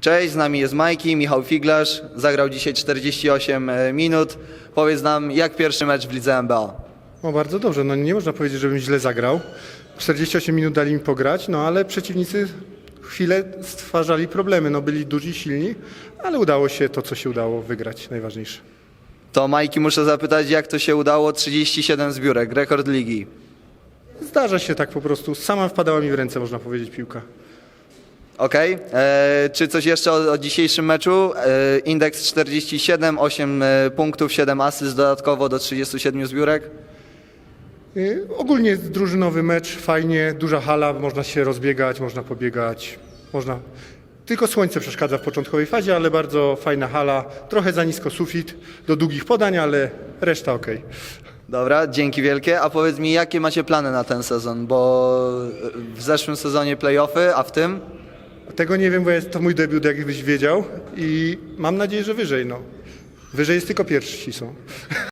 Cześć, z nami jest Majki, Michał Figlarz. Zagrał dzisiaj 48 minut. Powiedz nam, jak pierwszy mecz w lidze NBA? O, bardzo dobrze. No nie można powiedzieć, żebym źle zagrał. 48 minut dali mi pograć, no ale przeciwnicy chwilę stwarzali problemy. No byli duzi, silni, ale udało się to, co się udało wygrać, najważniejsze. To Majki muszę zapytać, jak to się udało? 37 zbiórek, rekord ligi. Zdarza się tak po prostu. Sama wpadała mi w ręce, można powiedzieć, piłka. Okej. E, Czy coś jeszcze o, o dzisiejszym meczu? E, indeks 47, 8 e, punktów, 7 asyst dodatkowo do 37 zbiórek. Yy, ogólnie drużynowy mecz, fajnie, duża hala, można się rozbiegać, można pobiegać, można... Tylko słońce przeszkadza w początkowej fazie, ale bardzo fajna hala. Trochę za nisko sufit do długich podań, ale reszta ok. Dobra, dzięki wielkie. A powiedz mi, jakie macie plany na ten sezon? Bo w zeszłym sezonie playoffy, a w tym? Tego nie wiem, bo jest to mój debiut, jakbyś wiedział i mam nadzieję, że wyżej. No. Wyżej jest tylko pierwsi są.